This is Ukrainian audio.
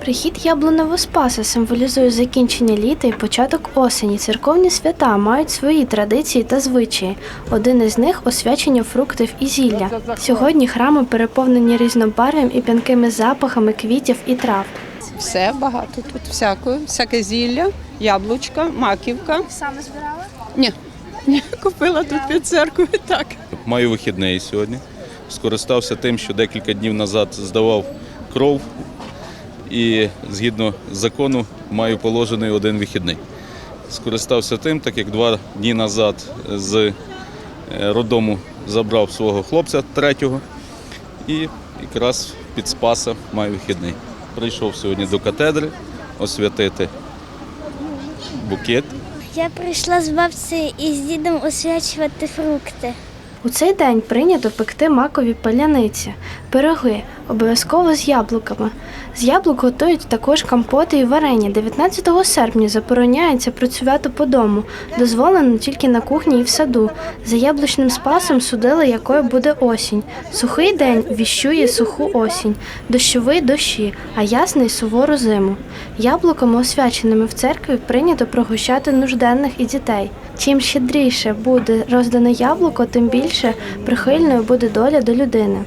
Прихід яблуневого спаса символізує закінчення літа і початок осені. Церковні свята мають свої традиції та звичаї. Один із них освячення фруктів і зілля. Сьогодні храми переповнені різнобарв'ям і п'янкими запахами квітів і трав. Все багато тут всякого, всяке зілля, яблучка, маківка. Саме збирали? Ні, ні, купила тут під церквою, так. Маю вихідний сьогодні. Скористався тим, що декілька днів назад здавав кров і згідно закону маю положений один вихідний. Скористався тим, так як два дні назад з е, роддому забрав свого хлопця третього і якраз під Спаса маю вихідний. Прийшов сьогодні до катедри освятити букет. Я прийшла з бабцею і з дідом освячувати фрукти. У цей день прийнято пекти макові паляниці, пироги, обов'язково з яблуками. З яблук готують також компоти і варення. 19 серпня забороняється працювати по дому, дозволено тільки на кухні і в саду. За яблучним спасом судили, якою буде осінь. Сухий день віщує суху осінь, дощовий дощі, а ясний сувору зиму. Яблуками, освяченими в церкві, прийнято пригощати нужденних і дітей. Чим щедріше буде роздане яблуко, тим більше прихильною буде доля до людини.